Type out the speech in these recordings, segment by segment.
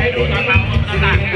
ให้ดูทางเราต่างๆ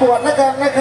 我那个那个